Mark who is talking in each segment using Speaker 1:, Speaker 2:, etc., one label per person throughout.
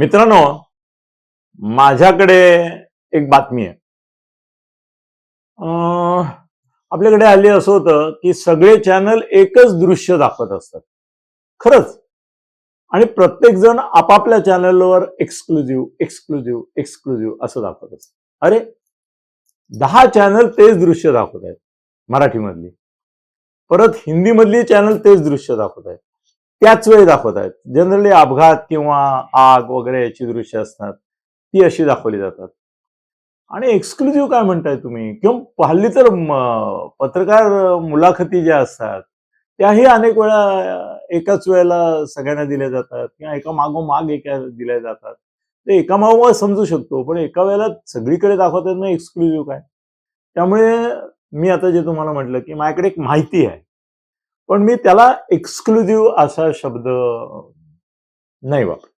Speaker 1: मित्रांनो माझ्याकडे एक बातमी आहे. अं, आपल्याकडे हल्ली असं होतं की सगळे चॅनल एकच दृश्य दाखवत असतात. खरंच. आणि प्रत्येक जण आपापल्या चॅनलवर एक्सक्लुझिव्ह एक्सक्लुझिव्ह एक्सक्लुझिव्ह असं दाखवत असत. अरे दहा चॅनल तेच दृश्य दाखवत आहेत मराठीमधली. परत हिंदीमधली चॅनल तेच दृश्य दाखवत आहेत. त्याच वेळी दाखवत आहेत. जनरली अपघात किंवा आग वगैरे याची दृश्य असतात ती अशी दाखवली जातात. आणि एक्सक्लुझिव्ह काय म्हणताय तुम्ही? किंवा हल्ली तर पत्रकार मुलाखती ज्या असतात त्याही अनेक वेळा एकाच वेळेला सगळ्यांना दिल्या जातात किंवा एका मागोमाग एका दिल्या जातात. ते एका मागोमाग समजू शकतो पण एका वेळेला सगळीकडे दाखवतात ना एक्सक्लुझिव्ह काय? त्यामुळे मी आता जे तुम्हाला म्हटलं की माझ्याकडे एक माहिती आहे. पण मी त्याला एक्सक्लुझिव्ह असा शब्द नाही वापरत.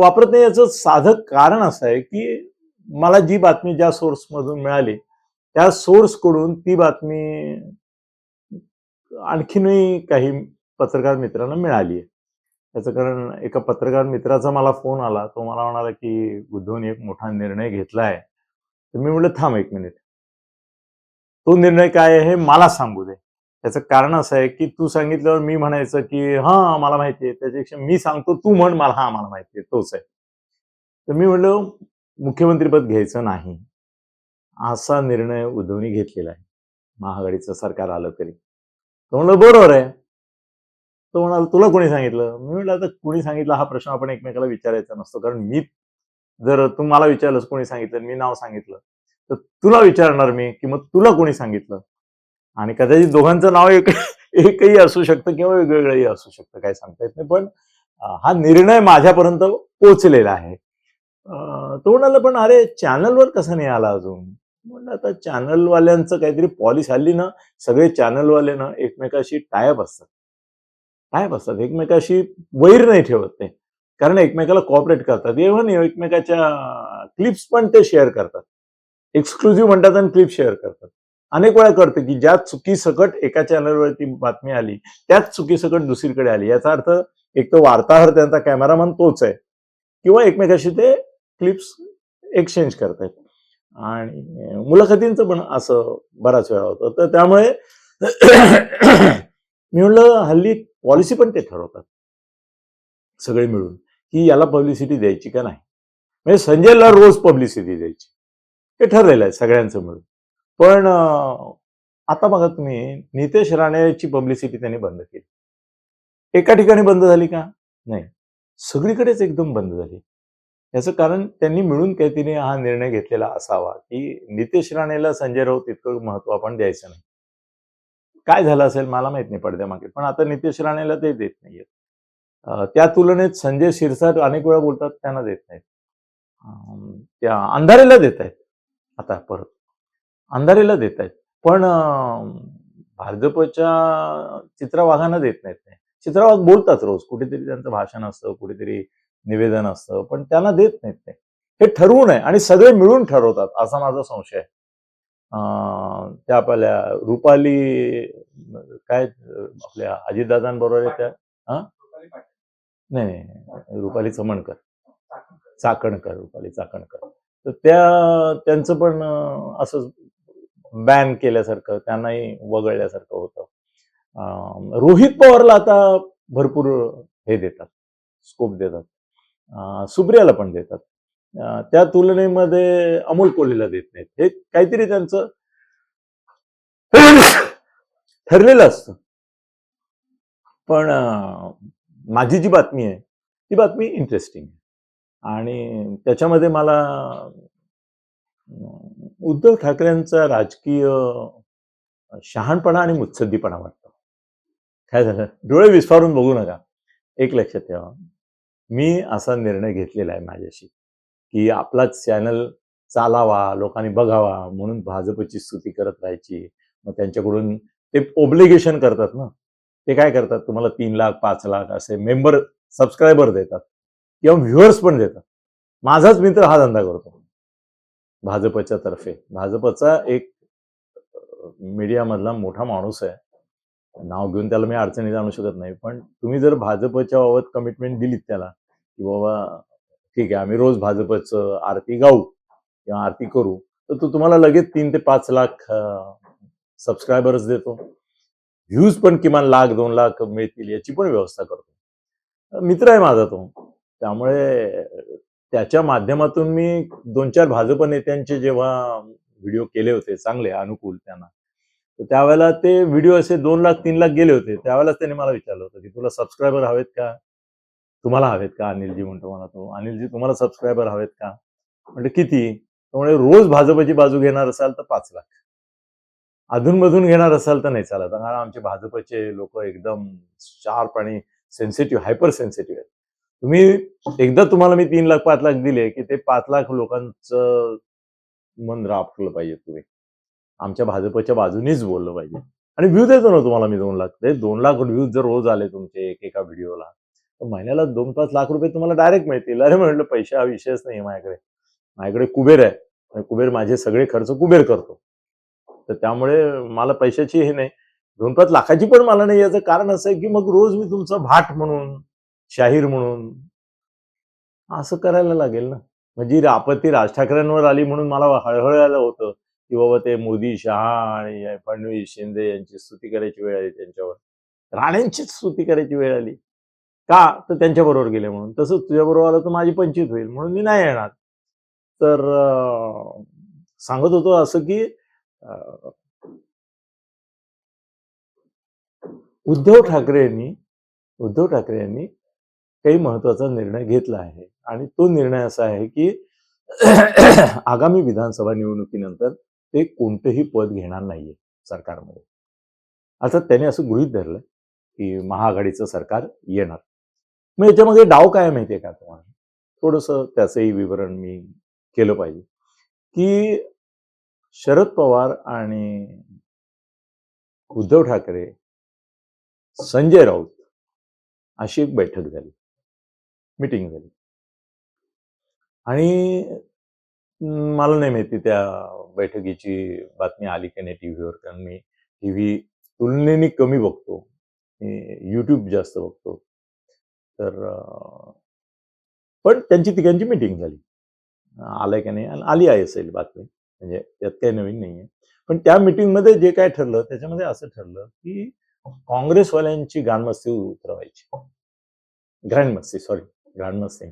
Speaker 1: वापरत नाही याचं साधं कारण असं आहे की मला जी बातमी ज्या सोर्समधून मिळाली त्या सोर्सकडून ती बातमी आणखीनही काही पत्रकार मित्रांना मिळाली आहे. त्याचं कारण एका पत्रकार मित्राचा मला फोन आला तो मला म्हणाला की उद्धवनी एक मोठा निर्णय घेतलाय. तर मी म्हटलं थांब एक मिनिट तो निर्णय काय आहे हे मला सांगू दे. त्याचं कारण असं आहे की तू सांगितल्यावर मी म्हणायचं की हा मला माहिती आहे त्याच्यापेक्षा मी सांगतो तू म्हण मला हा मला माहिती आहे तोच आहे. तर मी म्हटलं मुख्यमंत्रीपद घ्यायचं नाही. असा निर्णय उद्धवनी घेतलेला आहे. महाआघाडीचं सरकार आलं तरी. तो म्हणलं बरोबर आहे. तो म्हणाला तुला कोणी सांगितलं? मी म्हटलं आता कोणी सांगितलं हा प्रश्न आपण एकमेकाला विचारायचा नसतो. कारण मी जर तू मला विचारलंस कोणी सांगितलं मी नाव सांगितलं तर तुला विचारणार मी की मग तुला कोणी सांगितलं? आणि कदाचित दोघांचं नाव एक एकही असू शकतं किंवा वेगवेगळंही असू शकतं काही सांगता येत नाही. पण हा निर्णय माझ्यापर्यंत पोचलेला आहे. तो म्हणाला पण अरे चॅनलवर कसा नाही आला अजून? म्हणलं आता चॅनलवाल्यांचं काहीतरी पॉलिसी हल्ली ना सगळे चॅनलवाले ना एकमेकाशी टायप असतात. टायप असतात. एकमेकाशी वैर नाही ठेवत ते. कारण एकमेकाला कॉपरेट करतात. इव्हन एकमेकाच्या क्लिप्स पण ते शेअर करतात. एक्सक्लुझिव्ह म्हणतात आणि क्लिप शेअर करतात. अनेक वेळा करते की ज्या चुकीसकट एका चॅनलवरती बातमी आली त्याच चुकीसकट दुसरीकडे आली. याचा अर्थ एक तर वार्ताहर त्यांचा कॅमेरामन तोच आहे किंवा एकमेकाशी ते क्लिप्स एक्सचेंज करतायत. आणि मुलाखतींचं पण असं बराच वेळा होतं. तर त्यामुळे मी म्हणलं हल्ली पॉलिसी पण ते ठरवतात सगळे मिळून की याला पब्लिसिटी द्यायची का नाही? म्हणजे संजयला रोज पब्लिसिटी द्यायची. हे ठरलेलं आहे सगळ्यांचं मिळून. पण आता बघा तुम्ही नितेश राणेची पब्लिसिटी त्यांनी बंद केली. एका ठिकाणी बंद झाली का? नाही. सगळीकडेच एकदम बंद झाली. याचं कारण त्यांनी मिळून काहीतरी हा निर्णय घेतलेला असावा की नितेश राणेला संजय राऊत इतकं महत्त्व आपण द्यायचं नाही. काय झालं असेल मला माहीत नाही पडद्यामागे पण आता नितेश राणेला ते देत नाहीयेत. त्या तुलनेत संजय शिरसाट अनेक वेळा बोलतात त्यांना देत नाहीत. त्या अंधारेला देत आहेत. आता परत. अंधारेला देत आहेत पण भाजपच्या चित्रवाघांना देत नाहीत नाही चित्रवाघ बोलतात रोज कुठेतरी त्यांचं भाषण असतं कुठेतरी निवेदन असतं पण त्यांना देत नाहीत ते हे ठरवून आहे आणि सगळे मिळून ठरवतात असा माझा संशय आहे त्या आपल्या रुपाली काय आपल्या अजितदादांबरोबर त्या हा नाही नाही रुपाली चमणकर चाकणकर रुपाली चाकणकर तर त्या त्यांचं पण असं असंच बॅन केल्यासारखं त्यांनाही वगळल्यासारखं होतं. रोहित पवारला आता भरपूर हे देतात स्कोप देतात. सुप्रियाला पण देतात. त्या तुलनेमध्ये अमोल कोल्हेला देत नाहीत. हे काहीतरी त्यांचं ठरलेलं असतं. पण माझी जी बातमी आहे ती बातमी इंटरेस्टिंग आहे. आणि त्याच्यामध्ये मला उद्धव ठाकरेंचा राजकीय शहाणपणा आणि मुत्सद्दीपणा वाटतो. काय झालं? डोळे विस्फारून बघू नका. एक लक्षात ठेवा. मी असा निर्णय घेतलेला आहे माझ्याशी की आपलाच चॅनल चालावा लोकांनी बघावा म्हणून भाजपची स्तुती करत राहायची. मग त्यांच्याकडून ते ओब्लिगेशन करतात ना. ते काय करतात? तुम्हाला तीन लाख पाच लाख असे मेंबर सबस्क्रायबर देतात. किंवा व्ह्युअर्स पण देतात. माझाच मित्र हा धंदा करतो. भाजपच्या तर्फे. भाजपचा एक मीडियामधला मोठा माणूस आहे. नाव घेऊन त्याला मी अडचणीत आणू शकत नाही. पण तुम्ही जर भाजपच्या बाबत कमिटमेंट दिलीत त्याला की बाबा ठीक आहे आम्ही रोज भाजपचं आरती गाऊ किंवा आरती करू तर तो तुम्हाला लगेच तीन ते पाच लाख सबस्क्रायबर्स देतो. व्ह्यूज पण किमान लाख दोन लाख मिळतील याची पण व्यवस्था करतो. मित्र आहे माझा तो. त्यामुळे त्याच्या माध्यमातून मी दोन चार भाजप नेत्यांचे जेव्हा व्हिडिओ केले होते चांगले अनुकूल त्यांना तर त्यावेळेला ते व्हिडिओ असे दोन लाख तीन लाख गेले होते. त्यावेळेलाच त्यांनी मला विचारलं होतं की तुला सबस्क्रायबर हवेत का? तुम्हाला हवेत का? अनिलजी म्हणतो मला तो. अनिलजी तुम्हाला सबस्क्रायबर हवेत का? म्हणजे किती? त्यामुळे रोज भाजपची बाजू घेणार असाल तर पाच लाख. अधूनमधून घेणार असाल तर नाही चालत. कारण आमचे भाजपचे लोक एकदम शार्प आणि सेन्सिटिव्ह हायपर सेन्सिटिव्ह आहेत. तुम्ही एकदा तुम्हाला मी तीन लाख पाच लाख दिले की ते पाच लाख लोकांचं मन राखलं पाहिजे तुम्ही. आमच्या भाजपच्या बाजूनीच बोललं पाहिजे. आणि व्ह्यू देतो ना तुम्हाला मी दोन लाख. ते दोन लाख व्ह्यूज जर रोज आले तुमचे एकेका व्हिडिओला तर महिन्याला दोन पाच लाख रुपये तुम्हाला डायरेक्ट मिळतील. अरे म्हटलं पैसे हा विषयच नाही माझ्याकडे. माझ्याकडे कुबेर आहे. आणि कुबेर माझे सगळे खर्च कुबेर करतो. तर त्यामुळे मला पैशाची हे नाही. दोन पाच लाखाची पण मला नाही याचं कारण असं आहे की मग रोज मी तुमचा भाट म्हणून शाहीर म्हणून. असं करायला लागेल ना. म्हणजे आपत्ती राज ठाकरेंवर आली म्हणून मला हळहळायला होतं की बाबा ते मोदी शहा आणि फडणवीस शिंदे यांची स्तुती करायची वेळ आली त्यांच्यावर. राणेंचीच स्तुती करायची वेळ आली. का? तर त्यांच्या बरोबर गेले म्हणून. तसंच तुझ्या बरोबर आलं तर माझी पंचित होईल म्हणून मी नाही येणार. तर सांगत होतो असं की उद्धव ठाकरे यांनी उद्धव ठाकरे यांनी काही महत्त्वाचा निर्णय घेतला आहे. आणि तो निर्णय असा आहे की आगामी विधानसभा निवडणुकीनंतर ते कोणतंही पद घेणार नाहीये सरकारमध्ये. अर्थात त्याने असं गृहीत धरलं की महाआघाडीचं सरकार येणार. मग याच्यामध्ये डाव काय माहितीये का तुम्हाला? थोडस त्याचंही विवरण मी केलं पाहिजे. की शरद पवार आणि उद्धव ठाकरे संजय राऊत अशी एक बैठक झाली. मिटिंग झाली. आणि मला नाही माहिती त्या बैठकीची बातमी आली की नाही टीव्हीवर कारण मी टीव्ही तुलनेने कमी बघतो. मी यूट्यूब जास्त बघतो. तर पण त्यांची तिघांची मिटिंग झाली. आलंय का नाही? आली आहे असेल बातमी. म्हणजे त्यात काही नवीन नाही आहे पण त्या मिटिंगमध्ये जे काय ठरलं त्याच्यामध्ये असं ठरलं की काँग्रेसवाल्यांची गानमस्ती उतरवायची. Grand Masti sorry. Grand Masti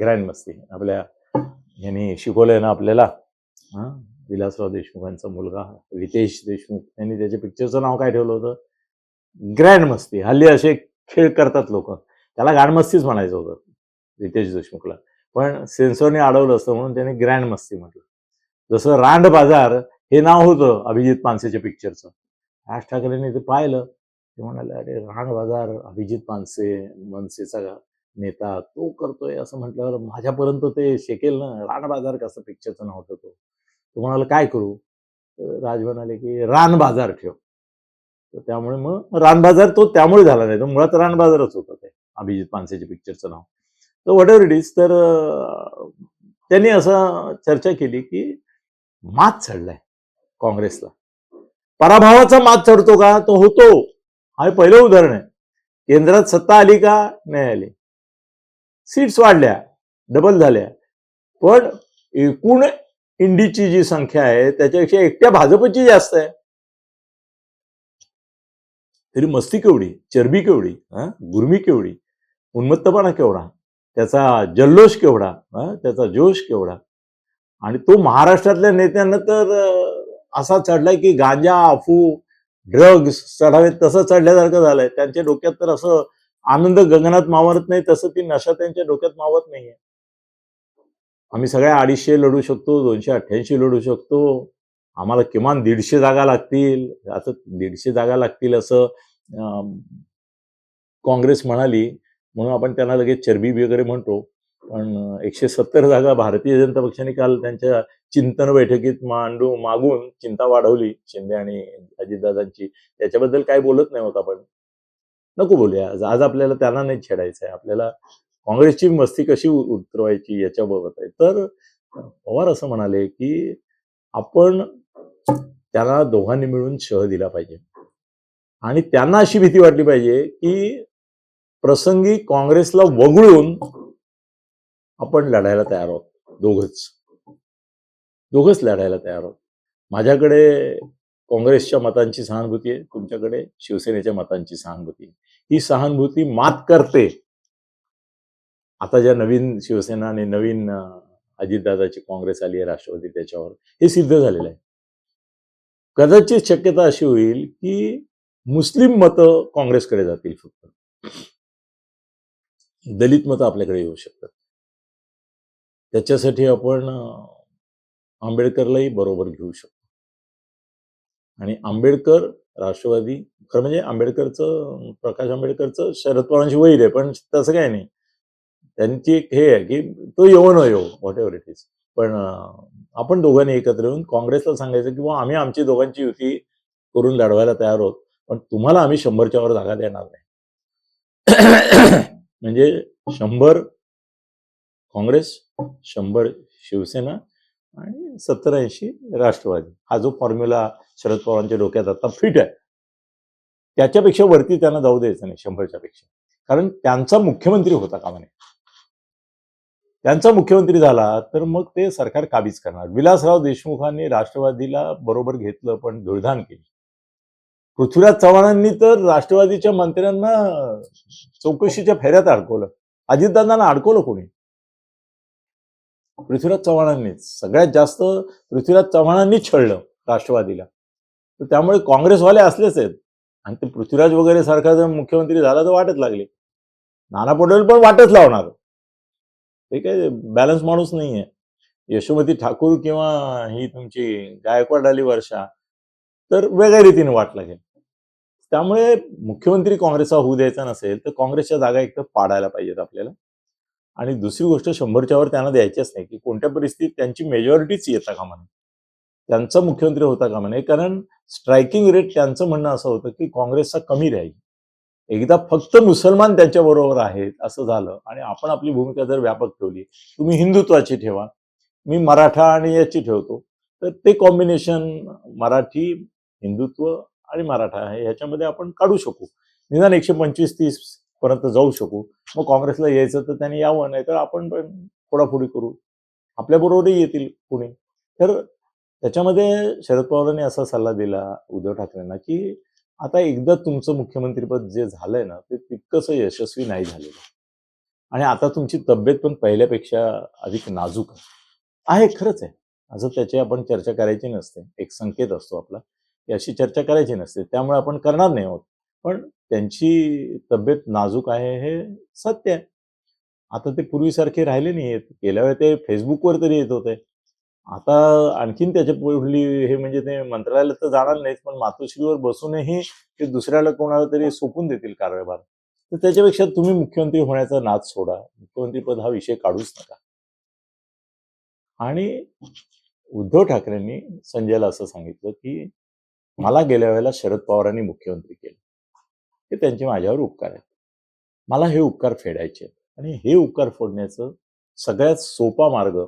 Speaker 1: grand Masti आपल्या यांनी शिकवलंय ना आपल्याला? हा? विलासराव देशमुखांचा मुलगा रितेश देशमुख. यांनी त्याच्या पिक्चरचं नाव काय ठेवलं होतं? ग्रँड मस्ती हल्ली असे खेळ करतात लोक. त्याला गाणमस्तीच म्हणायचं होतं रितेश देशमुखला. पण सेन्सरने अडवलं असतं म्हणून त्याने ग्रँड मस्ती म्हटलं. जसं रांड बाजार हे नाव होतं अभिजित पानसेच्या पिक्चरचं राज ठाकरेंनी ते पाहिलं. ते म्हणाले अरे रांड बाजार अभिजित पानसे मनसेचा नेता तो करतोय असं म्हटल्यावर माझ्यापर्यंत ते शेकेल ना. रान बाजार कसं पिक्चरचं नाव होतं तो. तो म्हणाला काय करू? राज म्हणाले की रान बाजार ठेव. तर त्यामुळे मग रान बाजार तो त्यामुळे झाला नाही. तर मुळात रान बाजारच होता ते अभिजित पानसेच्या पिक्चरचं नाव. तर वॉट एव्हर इट इज तर त्यांनी असं चर्चा केली की मात चढलाय काँग्रेसला. पराभवाचा मात चढतो का? तो होतो. हा पहिलं उदाहरण आहे. केंद्रात सत्ता आली का? नाही आली. सीट्स वाढल्या डबल झाल्या. पण एकूण इंडीची जी संख्या आहे त्याच्यापेक्षा एकट्या भाजपची जास्त आहे. तरी मस्ती केवढी चरबी केवढी हा? गुरमी केवढी उन्मत्तपणा केवढा त्याचा जल्लोष केवढा त्याचा जोश केवढा. आणि तो महाराष्ट्रातल्या नेत्यांना तर असा चढलाय की गांजा अफू ड्रग्स चढावेत तसं चढल्यासारखं झालंय. त्यांच्या डोक्यात तर असं आनंद गगनात मावरत नाही तसं ती नशा त्यांच्या डोक्यात मावत नाहीये. आम्ही सगळ्या अडीचशे लढू शकतो दोनशे अठ्ठ्याऐंशी लढू शकतो. आम्हाला किमान दीडशे जागा लागतील. असं दीडशे जागा लागतील असं काँग्रेस म्हणाली म्हणून आपण त्यांना लगेच चरबी वगैरे म्हणतो. पण एकशे सत्तर जागा भारतीय जनता पक्षाने काल त्यांच्या चिंतन बैठकीत मांडू मागून चिंता वाढवली. शिंदे आणि अजितदादांची. त्याच्याबद्दल काय बोलत नाही होत आपण. नको बोलूया. आज आज आपल्याला त्यांना नाही छेडायचं आहे. आपल्याला काँग्रेसची मस्ती कशी उतरवायची याच्याबाबत आहे. तर पवार असं म्हणाले की आपण त्यांना दोघांनी मिळून शह दिला पाहिजे. आणि त्यांना अशी भीती वाटली पाहिजे की प्रसंगी काँग्रेसला वगळून आपण लढायला तयार आहोत. दोघच. दोघच लढायला तयार आहोत. माझ्याकडे काँग्रेसच्या मतांची सहानुभूती आहे. तुमच्याकडे शिवसेनेच्या मतांची सहानुभूती आहे. ही सहानुभूती मात करते. आता ज्या नवीन शिवसेना आणि नवीन अजितदादाची काँग्रेस आली आहे राष्ट्रवादी त्याच्यावर हे सिद्ध झालेलं आहे. कदाचित शक्यता अशी होईल की मुस्लिम मतं काँग्रेसकडे जातील फक्त. दलित मतं आपल्याकडे येऊ शकतात. त्याच्यासाठी आपण आंबेडकरलाही बरोबर घेऊ शकतो. आणि आंबेडकर राष्ट्रवादी खरं म्हणजे आंबेडकरचं प्रकाश आंबेडकरचं शरद पवारांशी वैर आहे पण तसं काय नाही. त्यांची एक हे आहे की तो येऊ न येऊ व्हॉट एव्हर इट इज पण आपण दोघांनी एकत्र येऊन काँग्रेसला सांगायचं की आम्ही आमची दोघांची युती करून लढवायला तयार आहोत पण तुम्हाला आम्ही शंभरच्या वर जागा देणार नाही. म्हणजे शंभर काँग्रेस शंभर शिवसेना आणि सत्तर ऐंशी राष्ट्रवादी. हा जो फॉर्म्युला शरद पवारांच्या डोक्यात आता फिट आहे. त्याच्यापेक्षा वरती त्यांना जाऊ द्यायचं नाही शंभरच्या पेक्षा कारण त्यांचा मुख्यमंत्री होता का म्हणे? त्यांचा मुख्यमंत्री झाला तर मग ते सरकार काबीज करणार. विलासराव देशमुखांनी राष्ट्रवादीला बरोबर घेतलं पण दुर्धान केली. पृथ्वीराज चव्हाणांनी तर राष्ट्रवादीच्या मंत्र्यांना चौकशीच्या फेऱ्यात अडकवलं. अजितदादांना अडकवलं कोणी? पृथ्वीराज चव्हाणांनीच सगळ्यात जास्त पृथ्वीराज चव्हाणांनीच छळलं राष्ट्रवादीला. तर त्यामुळे काँग्रेसवाले असलेच आहेत. आणि ते पृथ्वीराज वगैरे सारखा जर मुख्यमंत्री झाला तर वाटच लागली. नाना पटोले पण वाटच लावणार. ते काय बॅलन्स माणूस नाहीये. यशोमती ठाकूर किंवा ही तुमची गायकवाड आली वर्षा तर वेगळ्या रीतीने वाट लागेल. त्यामुळे मुख्यमंत्री काँग्रेसचा होऊ द्यायचा नसेल तर काँग्रेसच्या जागा एक तर पाडायला पाहिजेत आपल्याला. आणि दुसरी गोष्ट शंभरच्या वर त्यांना द्यायचीच नाही की कोणत्या परिस्थितीत त्यांची मेजॉरिटीच येता कामा नये त्यांचा मुख्यमंत्री होता कामा नये कारण स्ट्रायकिंग रेट त्यांचं म्हणणं असं होतं की काँग्रेसचा कमी राहील. एकदा फक्त मुसलमान त्यांच्या बरोबर आहेत असं झालं आणि आपण आपली भूमिका जर व्यापक ठेवली तुम्ही हिंदुत्वाची ठेवा मी मराठा आणि याची ठेवतो तर ते कॉम्बिनेशन मराठी हिंदुत्व आणि मराठा आहे ह्याच्यामध्ये आपण काढू शकू. निदान एकशे पंचवीस तीस पर्यंत जाऊ शकू. मग काँग्रेसला यायचं तर त्यांनी यावं नाही तर आपण पण फोडाफोडी करू. आपल्याबरोबरही येतील कुणी. तर त्याच्यामध्ये शरद पवारांनी असा सल्ला दिला उद्धव ठाकरेंना की आता एकदा तुमचं मुख्यमंत्रीपद जे झालंय ना ते तितकंसं यशस्वी नाही झालेलं. आणि आता तुमची तब्येत पण पहिल्यापेक्षा अधिक नाजूक आहे. आहे खरंच आहे. असं त्याची आपण चर्चा करायची नसते. एक संकेत असतो आपला. की अशी चर्चा करायची नसते. त्यामुळे आपण करणार नाही आहोत. पण त्यांची तब्येत नाजूक आहे हे सत्य आहे. आता ते पूर्वीसारखे राहिले नाही आहेत. गेल्या वेळी ते फेसबुकवर तरी येत होते. आता आणखीन त्याच्या पुढली हे म्हणजे ते मंत्रालयात तर जाणार नाहीत पण मातोश्रीवर बसूनही ते दुसऱ्याला कोणाला तरी सोपून देतील कार्यभार तर त्याच्यापेक्षा तुम्ही मुख्यमंत्री होण्याचा नाच सोडा. मुख्यमंत्रीपद हा विषय काढूच नका. आणि उद्धव ठाकरेंनी संजयला असं सांगितलं की मला गेल्या वेळेला शरद पवारांनी मुख्यमंत्री केलं. हे त्यांचे माझ्यावर उपकार आहेत. मला हे उपकार फेडायचे आणि हे उपकार फोडण्याचं सगळ्यात सोपा मार्ग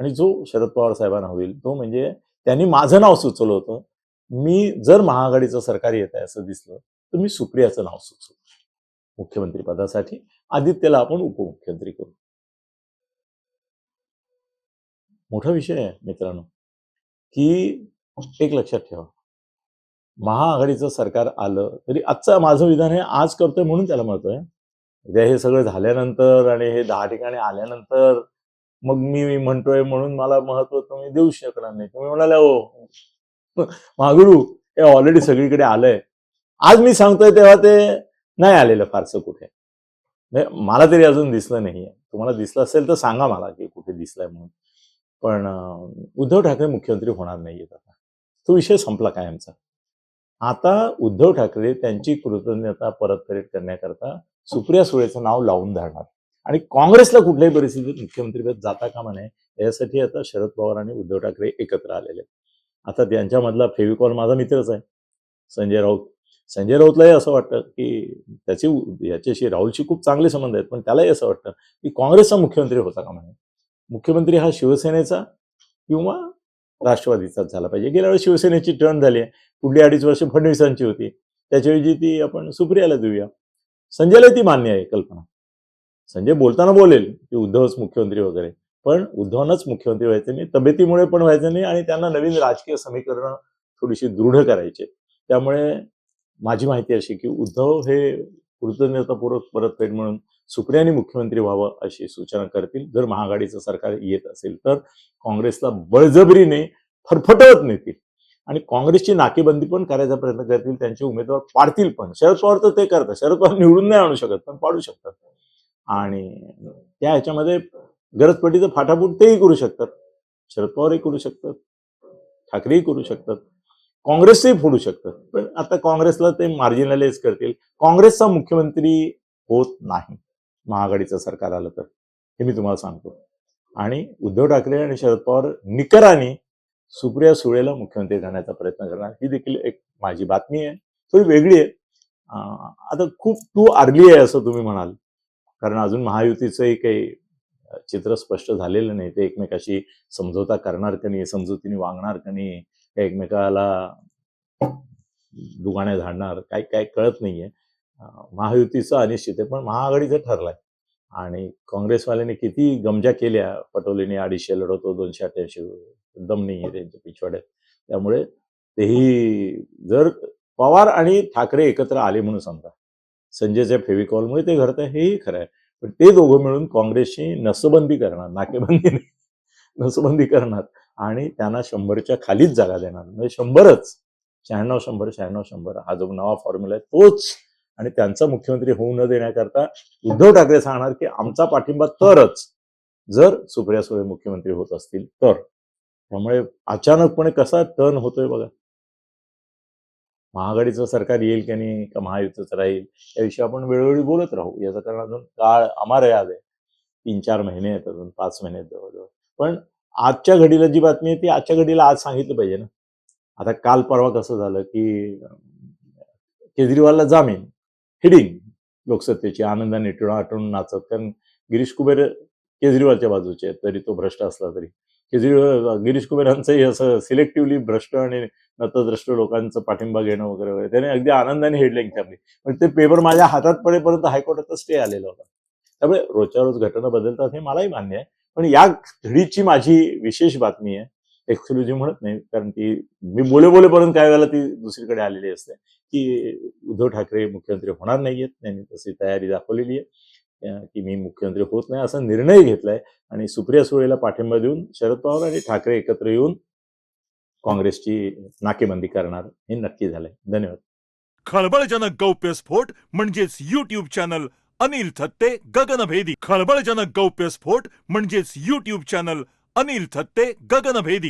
Speaker 1: आणि जो शरद पवार साहेबांना होईल तो म्हणजे त्यांनी माझं नाव सुचवलं होतं. मी जर महाआघाडीचं सरकार येत आहे असं दिसलं तर मी सुप्रियाचं नाव सुचवलं मुख्यमंत्री पदासाठी आदित्यला आपण उपमुख्यमंत्री करू. मोठा विषय आहे मित्रांनो की एक लक्षात ठेवा. महाआघाडीचं सरकार आलं तरी आजचं माझं विधान हे आज करतोय म्हणून त्याला महत्त्व आहे उद्या हे सगळं झाल्यानंतर आणि हे दहा ठिकाणी आल्यानंतर मग मी म्हणतोय म्हणून मला महत्त्व तुम्ही देऊ शकणार नाही. तुम्ही म्हणाले हो. महागुरु हे ऑलरेडी सगळीकडे आलंय. आज मी सांगतोय तेव्हा ते नाही आलेलं फारसं कुठे. मला तरी अजून दिसलं नाहीये. तुम्हाला दिसलं असेल तर सांगा मला की कुठे दिसलंय म्हणून. पण उद्धव ठाकरे मुख्यमंत्री होणार नाहीयेत आता. तो विषय संपला काय आमचा आता उद्धव ठाकरे त्यांची कृतज्ञता परतफेड करण्याकरता सुप्रिया सुळेचं नाव लावून धरणार. आणि काँग्रेसला कुठल्याही परिस्थितीत मुख्यमंत्रीपद जाता कामा नये यासाठी आता शरद पवार आणि उद्धव ठाकरे एकत्र आलेले आता त्यांच्यामधला फेविकॉल माझा मित्रच आहे संजय राऊत. संजय राऊतलाही असं वाटतं की त्याची याच्याशी राहुलशी खूप चांगले संबंध आहेत पण त्यालाही असं वाटतं की काँग्रेसचा मुख्यमंत्री होता कामा नये. मुख्यमंत्री हा शिवसेनेचा किंवा राष्ट्रवादीचाच झाला पाहिजे. गेल्या वेळेस शिवसेनेची टर्न झाली आहे. पुढली अडीच वर्ष फडणवीसांची होती. त्याच्याऐवजी ती आपण सुप्रियाला देऊया. संजयला ती मान्य आहे कल्पना. संजय बोलताना बोलेल की उद्धवच मुख्यमंत्री वगैरे. पण उद्धवनच मुख्यमंत्री व्हायचे नाही. तब्येतीमुळे पण व्हायचं नाही आणि त्यांना नवीन राजकीय समीकरणं थोडीशी दृढ करायचे. त्यामुळे माझी माहिती अशी की उद्धव हे कृतज्ञतापूर्वक परतफेड म्हणून सुप्रियाने मुख्यमंत्री व्हावं अशी सूचना करतील. जर महाआघाडीचं सरकार येत असेल तर काँग्रेसला बळजबरीने फरफटवत नेतील. आणि काँग्रेसची नाकेबंदी पण करायचा प्रयत्न करतील त्यांचे उमेदवार पाडतील पण. शरद पवार तर ते करतात. शरद पवार निवडून नाही आणू शकत पण पाडू शकतात. आणि त्या ह्याच्यामध्ये गरज पडली तर फाटाफूट तेही करू शकतात. शरद पवारही करू शकतात. ठाकरेही करू शकतात. काँग्रेसही फोडू शकतात. पण आता काँग्रेसला ते मार्जिनलाइज करतील. काँग्रेसचा मुख्यमंत्री होत नाही. महाआघाडीचं सरकार आलं तर? हे मी तुम्हाला सांगतो. आणि उद्धव ठाकरे आणि शरद पवार निकराने सुप्रिया सुळेला मुख्यमंत्री करण्याचा प्रयत्न करणार. ही देखील एक माझी बातमी आहे. थोडी वेगळी आहे. आता खूप टू अर्ली आहे असं तुम्ही म्हणाल. कारण अजून महायुतीचंही काही चित्र स्पष्ट झालेलं नाही. ते एकमेकाशी समझोता करणार का नाही समजुतीने वागणार का नाही एकमेकाला दुगाण्या झाडणार काय काय कळत नाहीये. महायुतीचं अनिश्चित आहे पण महाआघाडीचं ठरलंय. आणि काँग्रेसवाल्यांनी किती गमजा केल्या पटोलेने अडीचशे लढवतो दोनशे अठ्ठ्याऐंशी दमनी त्यांच्या पिछवाड्यात त्यामुळे तेही जर पवार आणि ठाकरे एकत्र आले म्हणून समजा संजयच्या फेविकॉलमुळे ते घडत आहे हेही खरं आहे. पण ते दोघं मिळून काँग्रेसची नसबंदी करणार नाकेबंदी नसबंदी करणार. आणि त्यांना शंभरच्या खालीच जागा देणार. म्हणजे शंभरच शहाण्णव शंभर शहाण्णव शंभर हा जो नवा फॉर्म्युला आहे तोच आणि त्यांचा मुख्यमंत्री होऊ न देण्याकरता उद्धव ठाकरे सांगणार की आमचा पाठिंबा तरच जर सुप्रिया सुळे मुख्यमंत्री होत असतील तर. त्यामुळे अचानकपणे कसा टर्न होतोय बघा. महाआघाडीचं सरकार येईल की नाही का महायुतीचं राहील याविषयी आपण वेळोवेळी बोलत राहू. याचं कारण अजून काळ अमार याद आहे तीन चार महिने आहेत अजून पाच महिने आहेत जवळजवळ. पण आजच्या घडीला जी बातमी आहे ती आजच्या घडीला आज सांगितलं पाहिजे ना. आता काल परवा कसं झालं की केजरीवालला जामीन. हेडिंग लोकसत्तेची आनंदाने टिळा आठवून नाचत. कारण गिरीश कुबेर केजरीवालच्या बाजूचे आहेत तरी तो भ्रष्ट असला तरी. केजरीवाल गिरीश कुबेरांचंही असं सिलेक्टिव्हली भ्रष्ट आणि नतद्रष्ट लोकांचं पाठिंबा घेणं वगैरे वगैरे. त्याने अगदी आनंदाने हेडलाईन छापली पण ते पेपर माझ्या हातात पडेपर्यंत हायकोर्टाचा स्टे आलेला होता. त्यामुळे रोजच्या रोज घटना बदलतात हे मलाही मान्य आहे. पण या घडीची माझी विशेष बातमी आहे. एक्सक्लुझिव्ह म्हणत नाही कारण ती मी बोले बोलेपर्यंत काय वेळेला ती दुसरीकडे आलेली असते. की उद्धव ठाकरे मुख्यमंत्री होणार नाहीयेत. त्यांनी तशी तयारी दाखवलेली आहे. की मी मुख्यमंत्री होत नाही असा निर्णय घेतलाय. आणि सुप्रिया सुळेला पाठिंबा देऊन शरद पवार आणि ठाकरे एकत्र येऊन काँग्रेसची नाकेबंदी करणार हे नक्की झालंय. धन्यवाद.
Speaker 2: खळबळजनक गौप्यस्फोट म्हणजेच युट्यूब चॅनल अनिल थत्ते गगनभेदी. खळबळजनक गौप्यस्फोट म्हणजेच युट्यूब चॅनल अनिल थत्ते गगनभेदी.